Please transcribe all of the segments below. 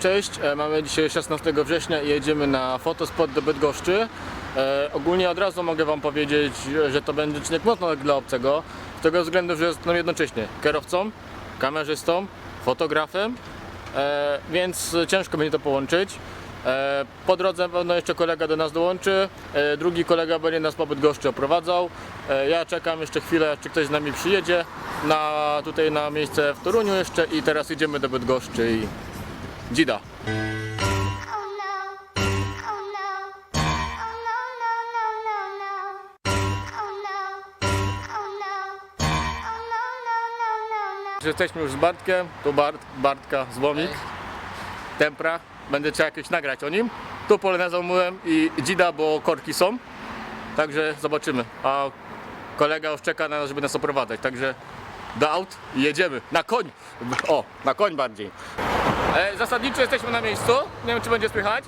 Cześć, e, mamy dzisiaj 16 września i jedziemy na fotospot do Bydgoszczy. E, ogólnie od razu mogę Wam powiedzieć, że to będzie odcinek mocno dla obcego, z tego względu, że jestem jednocześnie kierowcą, kamerzystą, fotografem, e, więc ciężko będzie to połączyć. E, po drodze pewno jeszcze kolega do nas dołączy, e, drugi kolega będzie nas po Bydgoszczy oprowadzał. E, ja czekam jeszcze chwilę, czy ktoś z nami przyjedzie na, tutaj na miejsce w Toruniu jeszcze i teraz idziemy do Bydgoszczy i dzida. Jesteśmy już z Bartkiem, tu Bart, Bartka, Złomik, Tempra, będę trzeba jakieś nagrać o nim. Tu polonezą myłem i dzida, bo korki są, także zobaczymy. A kolega już czeka na nas, żeby nas oprowadzać, także do aut i jedziemy. Na koń! O, na koń bardziej. E, zasadniczo jesteśmy na miejscu, nie wiem czy będzie słychać.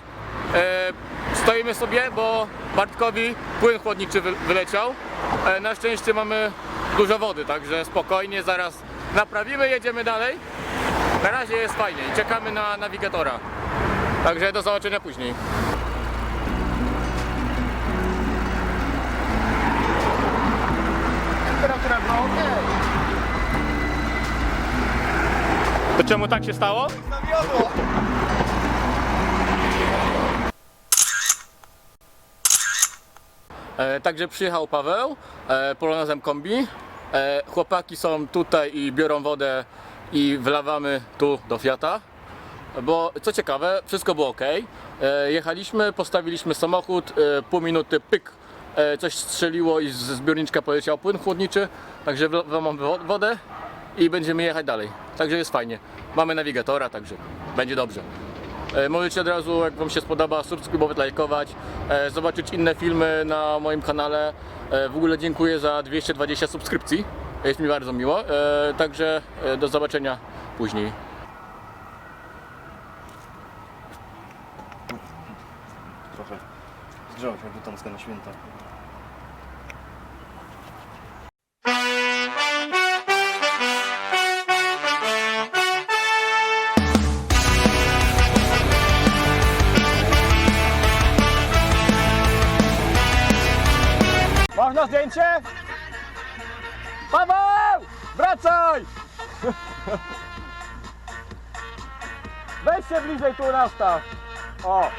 E, stoimy sobie, bo Bartkowi płyn chłodniczy wy, wyleciał. E, na szczęście mamy dużo wody, także spokojnie, zaraz naprawimy, jedziemy dalej. Na razie jest fajnie i czekamy na nawigatora. Także do zobaczenia później. Temperatura była ok. To czemu tak się stało? E, także przyjechał Paweł, e, polonezem kombi. E, chłopaki są tutaj i biorą wodę i wlewamy tu do Fiata. Bo co ciekawe, wszystko było ok. E, jechaliśmy, postawiliśmy samochód, e, pół minuty pyk, e, coś strzeliło i ze zbiorniczka poleciał płyn chłodniczy. Także wlewamy wo- wodę i będziemy jechać dalej. Także jest fajnie. Mamy nawigatora, także będzie dobrze. E, Możecie od razu, jak Wam się spodoba, subskrybować, lajkować, e, zobaczyć inne filmy na moim kanale. E, W ogóle dziękuję za 220 subskrypcji. Jest mi bardzo miło. Także do zobaczenia później. Trochę zgrzał się Bytomska na święta. Zdjęcie? Paweł! Wracaj! Weź się bliżej tu nastaw. O!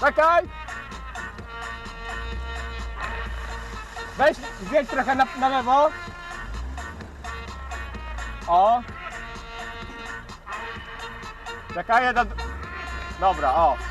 Czekaj! Weź zdjęć trochę na, na lewo. O! Czekaj, jeden... Dobra, o.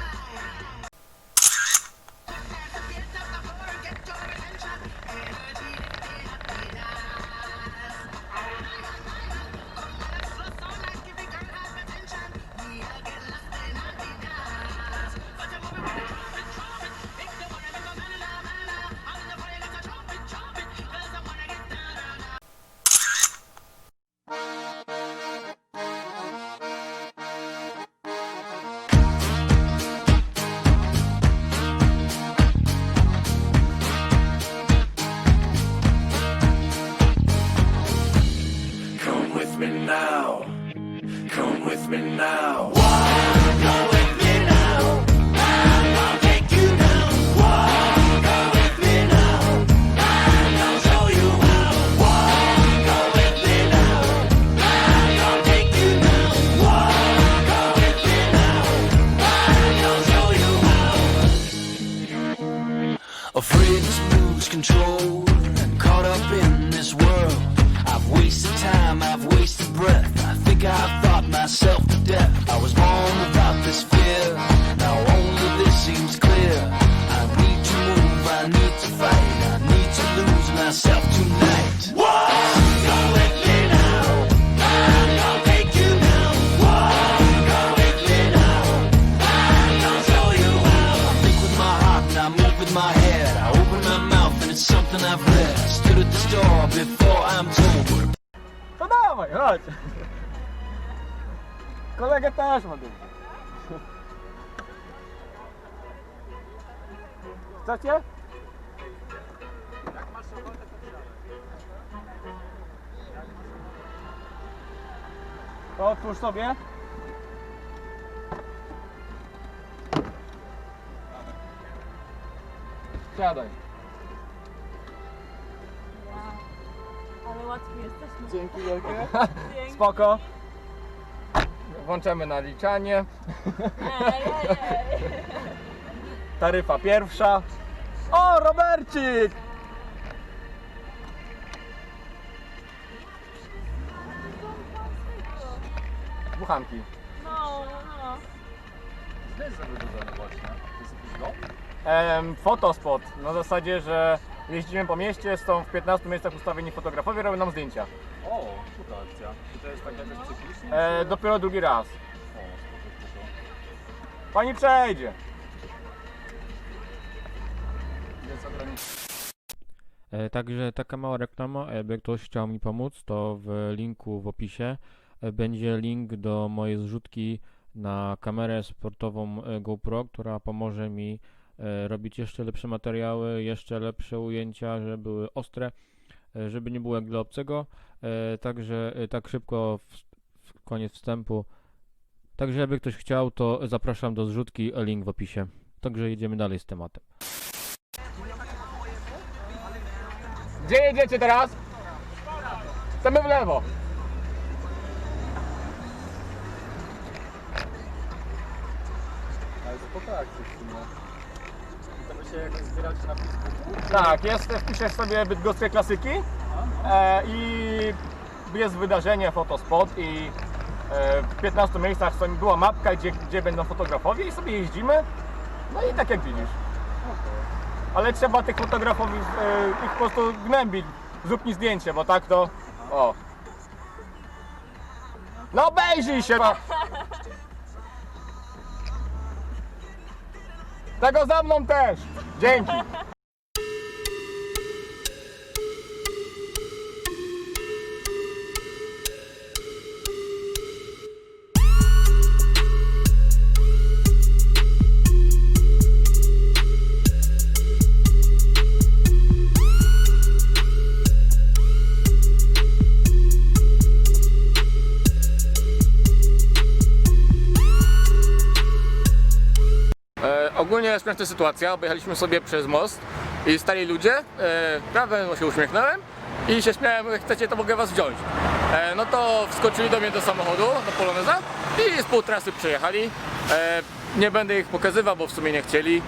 dawaj, chodź. Kolegę też dużo. Chcecie? To otwórz sobie. Siadaj. Jesteśmy. Dzięki wielkie. Dzięki. Spoko. Włączamy naliczanie. Ej, ej, ej. Taryfa pierwsza. O, Robercik! Buchanki. No, no. Em, fotospot. Na zasadzie, że jeździmy po mieście, są w 15 miejscach ustawieni fotografowie, robią nam zdjęcia. O, super akcja. Czy to jest tak jakoś cyklicznie? E, dopiero drugi raz. O, spoko, spoko. Pani przejdzie. Jest. E, Także taka mała reklama, jakby ktoś chciał mi pomóc, to w linku w opisie będzie link do mojej zrzutki na kamerę sportową e, GoPro, która pomoże mi robić jeszcze lepsze materiały, jeszcze lepsze ujęcia, żeby były ostre, e, żeby nie było jak dla obcego. E, Także e, tak szybko, w, w koniec wstępu. Także jakby ktoś chciał, to zapraszam do zrzutki, e, link w opisie. Także jedziemy dalej z tematem. Gdzie jedziecie teraz? Chcemy w lewo. Ale spoko akcja w sumie. Się na Facebooku? Tak, jest, wpiszesz sobie bydgoskie klasyki e, i jest wydarzenie fotospot i e, w 15 miejscach są, była mapka, gdzie, gdzie będą fotografowie i sobie jeździmy. No i tak jak widzisz. Ale trzeba tych fotografów e, ich po prostu gnębić. Zrób mi zdjęcie, bo tak to... O. No obejrzyj się! no. Tego za mną też! Dzięki! Śmieszna sytuacja, pojechaliśmy sobie przez most i stali ludzie, e, prawem się uśmiechnąłem i się śmiałem, chcecie to mogę was wziąć. E, no to wskoczyli do mnie do samochodu, do Poloneza i z pół trasy przejechali. E, nie będę ich pokazywał, bo w sumie nie chcieli,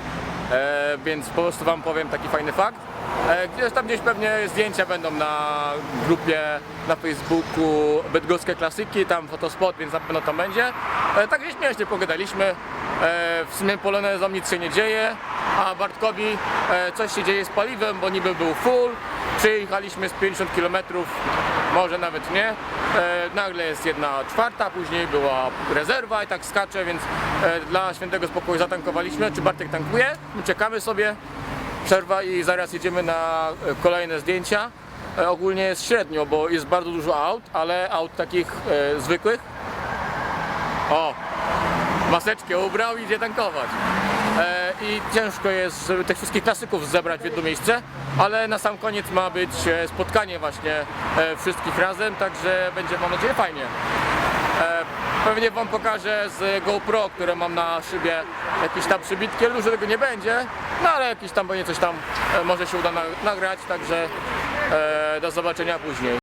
e, więc po prostu wam powiem taki fajny fakt. E, gdzieś tam gdzieś pewnie zdjęcia będą na grupie na Facebooku Bydgoskie Klasyki, tam fotospot, więc na pewno to będzie. E, także śmiesznie pogadaliśmy. W sumie Polonezom nic się nie dzieje, a Bartkowi coś się dzieje z paliwem, bo niby był full. Przyjechaliśmy z 50 km, może nawet nie. E, nagle jest jedna czwarta, później była rezerwa i tak skacze, więc e, dla świętego spokoju zatankowaliśmy. Czy Bartek tankuje? My czekamy sobie. Przerwa i zaraz jedziemy na e, kolejne zdjęcia. E, ogólnie jest średnio, bo jest bardzo dużo aut, ale aut takich e, zwykłych. O, maseczkę ubrał i idzie tankować. I ciężko jest, żeby tych wszystkich klasyków zebrać w jedno miejsce, ale na sam koniec ma być e, spotkanie właśnie e, wszystkich razem, także będzie mam nadzieję fajnie. E, Pewnie wam pokażę z GoPro, które mam na szybie jakieś tam przybitki, dużo tego nie będzie, no ale jakieś tam będzie coś tam może się uda na, nagrać, także do zobaczenia później.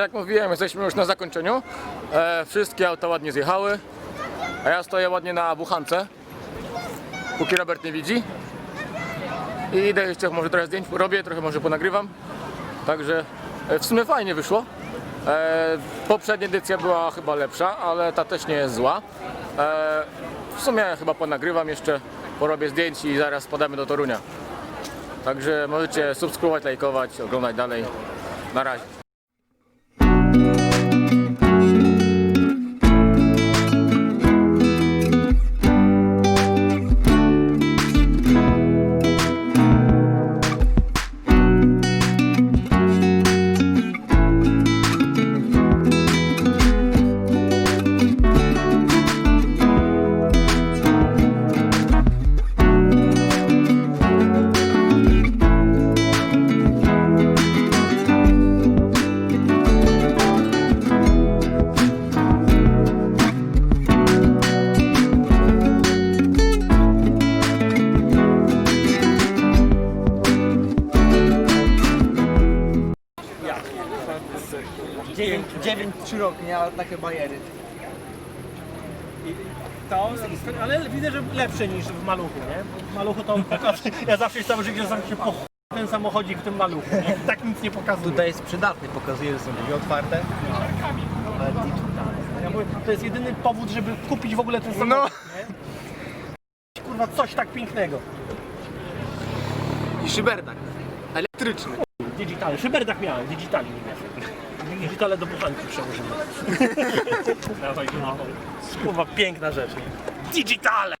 Także jak mówiłem, jesteśmy już na zakończeniu. E, wszystkie auta ładnie zjechały. A ja stoję ładnie na buchance. Póki Robert nie widzi. I idę jeszcze może trochę zdjęć robię, trochę może ponagrywam. Także e, w sumie fajnie wyszło. E, poprzednia edycja była chyba lepsza, ale ta też nie jest zła. E, w sumie chyba ponagrywam jeszcze, porobię zdjęć i zaraz podamy do Torunia. Także możecie subskrybować, lajkować, oglądać dalej. Na razie. Trzy rok miała takie bajery. I to, ale widzę, że lepsze niż w maluchu, nie? W maluchu to pokaz... Ja zawsze całe życie znam się po ten samochodzik w tym maluchu, nie? Tak nic nie pokazuje. Tutaj jest przydatny, pokazuje, że są drzwi otwarte. Ja mówię, to jest jedyny powód, żeby kupić w ogóle ten samochód, nie? Kurwa, coś tak pięknego. I szyberdak. Elektryczny. Digitale. Szyberdach miałem, digitali nie miałem. Digitale do buchanki przełożymy. No. Kurwa, piękna rzecz. nie? Digitale!